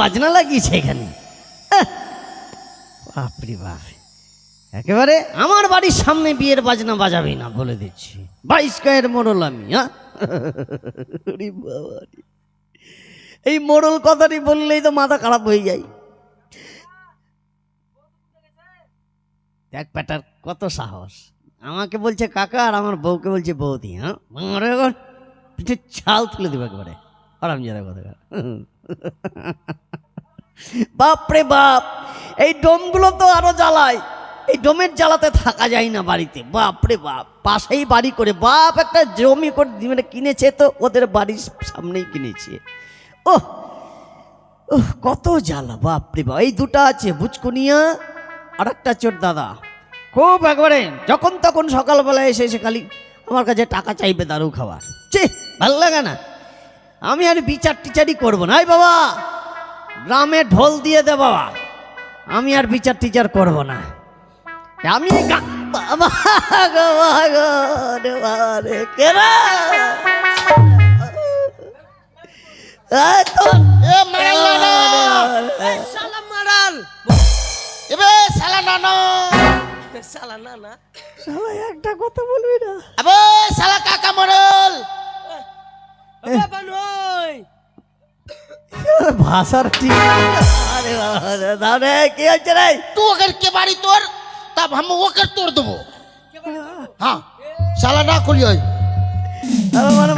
বাজনা লাগিয়েছে এখানে। বাপরে বাপ। একেবারে আমার বাড়ির সামনে বিয়ের বাজনা বাজাবি না বলে দিচ্ছি। বাইশ গায়ের মোড়ল আমি হ্যাঁ। এই মোড়ল কথাটি বললেই তো মাথা খারাপ হয়ে যায়। দেখ প্যাটার কত সাহস। আমাকে বলছে কাকা আর আমার বউকে বলছে বৌদি হ্যাঁ পিঠে ছাল তুলে দেবে একবারে। আরাম যারা কথা বাপরে বাপ, এই ডোমগুলো তো আরও জ্বালায়। এই ডোমের জ্বালাতে থাকা যায় না বাড়িতে। বাপরে বাপ, পাশেই বাড়ি করে বাপ একটা জমি করে মানে কিনেছে তো, ওদের বাড়ির সামনেই কিনেছে। ও কত জ্বালা বাপরে বাপ। এই দুটো আছে বুচকুনিয়া আর একটা চোর দাদা। খুব একবারে, যখন তখন সকালবেলা এসে এসে খালি আমার কাছে টাকা চাইবে দারু খাবার চে ভালো লাগে না। আমি আর বিচার টিচারই করব না। বাবা গ্রামে ঢোল দিয়ে দে বাবা। আমি আর বিচার টিচার করব না। আমি একটা কথা বলবি না। শালা কাকা মরল। ভাষার ঠিক আরে বাবা রে, দাও রে কি হচ্ছে রে तू अगर के बारी तोड़ तब हम वो कर तोड़ देबो हाँ साला ना खोलियो আরে মানে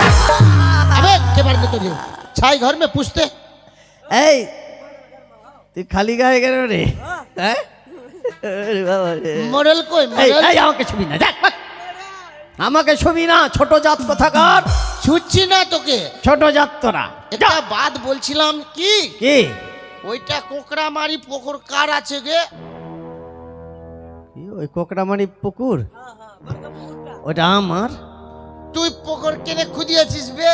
अबे के बारी में तोड़ियो छाई घर में पूछते এই তুই খালি গায়ে গেল রে হ্যাঁ আরে বাবা রে। मरल कोई এই मरल এই, আমাকে ছবি না দেখ দেখ। আমাকে ছবি না ছোট জাত কোথাকার ছুটছি না তোকে। ছোট জাত তোরা একটা বাদ বলছিলাম কি? কি? ওইটা কোকড়া মারি পুকুর কার আছে গে? ওই কোকড়ামারি পুকুর? ওটা আমার? তুই পুকুর কেনে খুদিয়েছিস বে?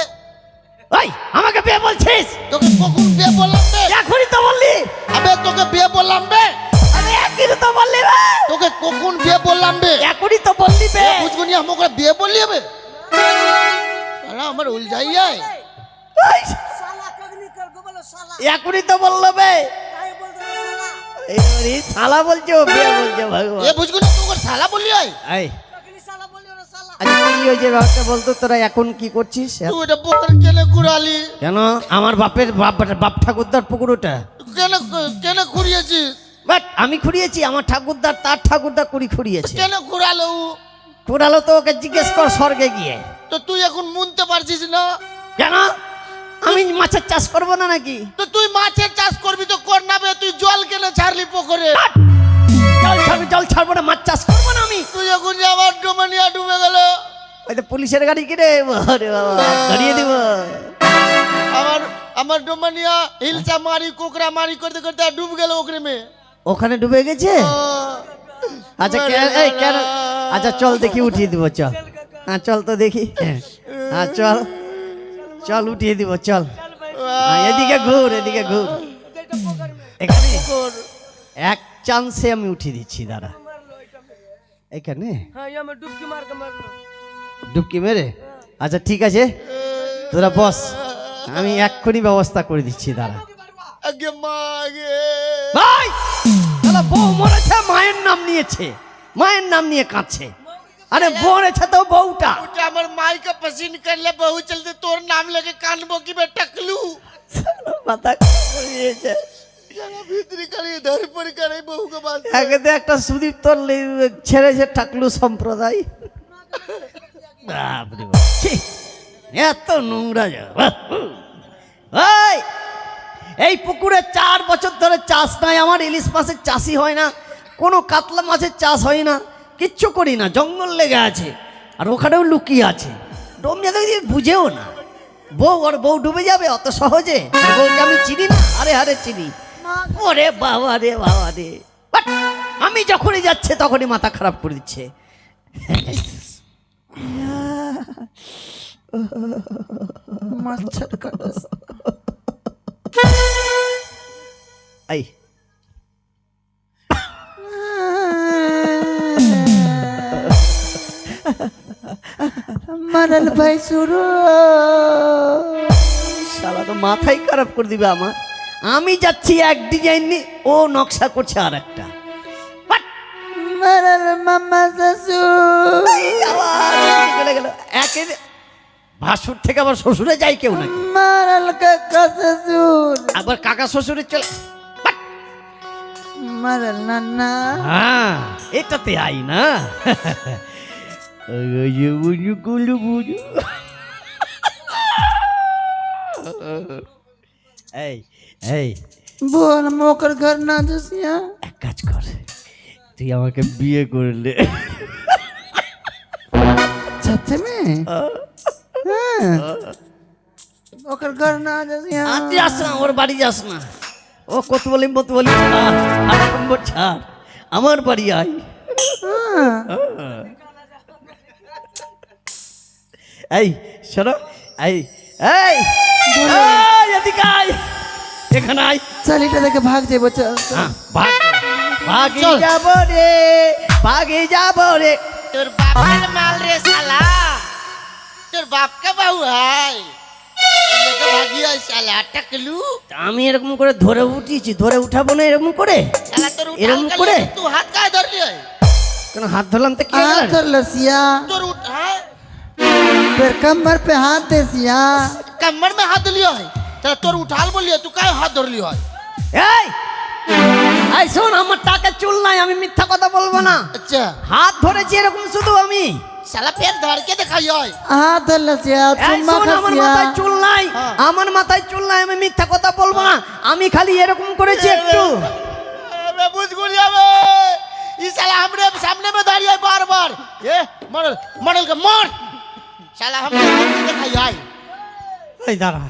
ওই আমাকে বিয়ে বলছিস? তোকে পুকুর বে বললাম বে। এখনই তো বললি। আবে তোকে বে বললাম বে। আরে এখনই তো বললি রে তোকে কখন বে বললাম বে? এখনই তো বললি বে। বুঝব নি আমাকে বে বললি হবে সালা আমার উলঝাই যায় ওই, শালা কগনি কর গো বলো শালা? এখনই তো বলল বে। তাই শালা। এই ওরে, শালা বলছে ও বিয়ে ভগবান। এ শালা হয় শালা বলি শালা? আচ্ছা বলতো তোরা এখন কি করছিস? তুই এটা ঘুরালি? কেন? আমার বাপের বাপ বাপ ঠাকুরদার পুকুর ওটা কেন কেন ঘুরিয়েছিস? বাট আমি খুঁড়িয়েছি আমার ঠাকুরদার তার ঠাকুরদার কুড়ি খুঁড়িয়েছে কেন ঘুরালো? খুঁড়ালো তো ওকে জিজ্ঞেস কর স্বর্গে গিয়ে। তো তুই এখন মুনতে পারছিস না? কেন? আমি মাছের চাষ করব না নাকি? তো তুই মাছের চাষ করবি তো কর না বে তুই জল কেনে ছাড়লি পুকুরে জল ছাড়বো জল ছাড়বো না মাছ চাষ করব না আমি। তুই এখন যে আমার ডোমানিয়া ডুবে গেল। ওই তো পুলিশের গাড়ি কিনে আরে বাবা দাঁড়িয়ে দিব। আমার আমার ডোমানিয়া হিলসা মারি কোকরা মারি করতে করতে আর ডুব গেল ওখানে মে। ওখানে ডুবে গেছে? আচ্ছা কে- এই কেন আচ্ছা চল দেখি উঠিয়ে দিব চল। হ্যাঁ চল তো দেখি। হ্যাঁ। চল। চল উঠিয়ে দিব চল। হ্যাঁ, এদিকে ঘুর এদিকে ঘুর। এখানে? এক চান্সে আমি উঠিয়ে দিচ্ছি দাঁড়া। এখানে? হ্যাঁ ডুবকি মার কে মারলো। ডুবকি মেরে? আচ্ছা ঠিক আছে। তোরা বস। আমি এক্ষুনি ব্যবস্থা করে দিচ্ছি দাঁড়া। আগে। ভাই! তাহলে বউ মরেছে মায়ের নাম নিয়েছে। মায়ের নাম নিয়ে কাঁদছে। আরে মরেছে তো বউটা ওটা আমার মাই का पसीन कर ले बहु चलते तोर नाम लेके कानबो की बेटा टकलू মাথা খারাপ হয়ে গিয়েছে। जाना भीतरी करी इधर पर करे बहू के पास একে তো একটা সুদীপ তোর লে- ছেড়েছে টাকলু সম্প্রদায় বাপরে বাপ। ছি, এত নোংরা জায়গা। ওই, এই পুকুরে চার বছর ধরে চাষ নাই আমার ইলিশ মাছের চাষই হয় না কোনো কাতলা মাছের চাষ হয় না কিচ্ছু করি না জঙ্গল লেগে আছে আর ওখানেও লুকিয়ে আছে। ডোম দিয়ে বুঝেও না। বউ আর বউ ডুবে যাবে অত সহজে? বউকে আমি চিনি না? আরে আরে চিনি। ওরে বাবা রে বাবা রে। বাট, আমি যখনই যাচ্ছে তখনই মাথা খারাপ করে দিচ্ছে। এই। মারাল ভাই শুরু। শালা তো মাথাই খারাপ করে দিবে আমার। আমি যাচ্ছি এক ডিজাইন নিয়ে ও নকশা করছে আর একটা! মারাল মামা এদিকে চলে গেল। একে ভাসুর থেকে আবার শ্বশুরে যাই কেউ নাকি? মারাল কাকা শ্বশুর। আবার কাকা শ্বশুরে চলে! মারাল নানা হ্যাঁ এটাতে আই না। এই এই। বল মোকার ঘর না যাস হ্যাঁ? এক কাজ কর তুই আমাকে বিয়ে করলে সাথে ওকার ঘর না যাস হ্যাঁ। তুই বাড়ি যাস ও কত বলি মত বলি আমার বাড়ি আয়। হ্যাঁ। এই শোনো এই এই এখানে চল এটা দেখে ভাগ যাই চল হ্যাঁ, ভাগ যাব রে ভাগি যাব রে। তোর বাপের মাল রে শালা। তোর বাপকে বাহু হয়। আমি এরকম করে ধরে উঠিয়েছি ধরে উঠাবো না এরকম করে? এরকম করে? হাত হাত ধরলাম তো হাত সিয়া। তোর উঠা হ্যাঁ? फिर कमर पे हाथ दे सिया कमर में हाथ लिया है तेरा तोर उठाल बोलिए तू काहे हाथ धर लिया है এই এই শোন আমার টাকা চুল নাই আমি মিথ্যা কথা বলবো না अच्छा হাত ধরেছি এরকম শুধু আমি शाला पैर धर के दिखाइए है हाथ धर लसिया এই चुम्मा শোন আমার खसिया মাথায় চুল নাই হ্যাঁ। আমার মাথায় চুল নাই আমি মিথ্যা কথা বলবো না আমি খালি এরকম করেছি একটু मैं बुझ गुलिया में ये साला हमरे सामने में धरी है बार बार ये मॉडल मॉडल का मार साला हमने हाथ नहीं दिखाई है এই দাঁড়া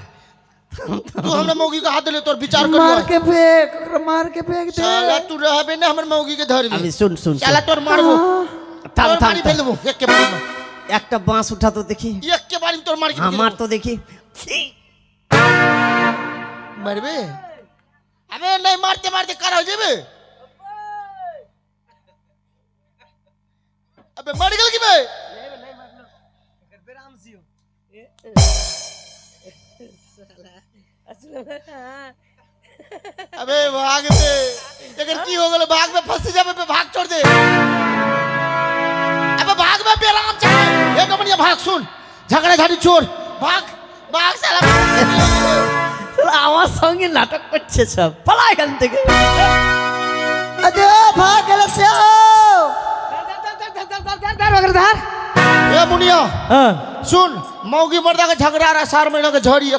तू हमने मौगी का हाथ ले तोर विचार कर मार लिया के फेंक ओकरा मार के फेंक दे साला तू रहबे ना हमर मौगी के धर আমি में শুন শুন শুন। साला तोर मारबो থাম तोर থাম मारी फेल থাম। देबो एक के बारी में একটা বাঁশ উঠা তো দেখি एक के बारी में तोर मार के আমার তো দেখি मरबे अबे नहीं मारते मारते कर हो जेबे अबे मर गेल की बे अबे भाग दे अगर की हो गेल भाग में फंस जाबे पे भाग छोड़ दे अबे भाग में बेराम चल एक अपनी भाग सुन झगड़ा झाड़ी छोड़ भाग भाग साला শালা আমার সঙ্গে নাটক করছে সব পালা এখান থেকে अरे भाग लसिया ए मुनिया হ্যাঁ सुन मौगी मर्दा के झगड़ा रहा सार महीना के झड़ी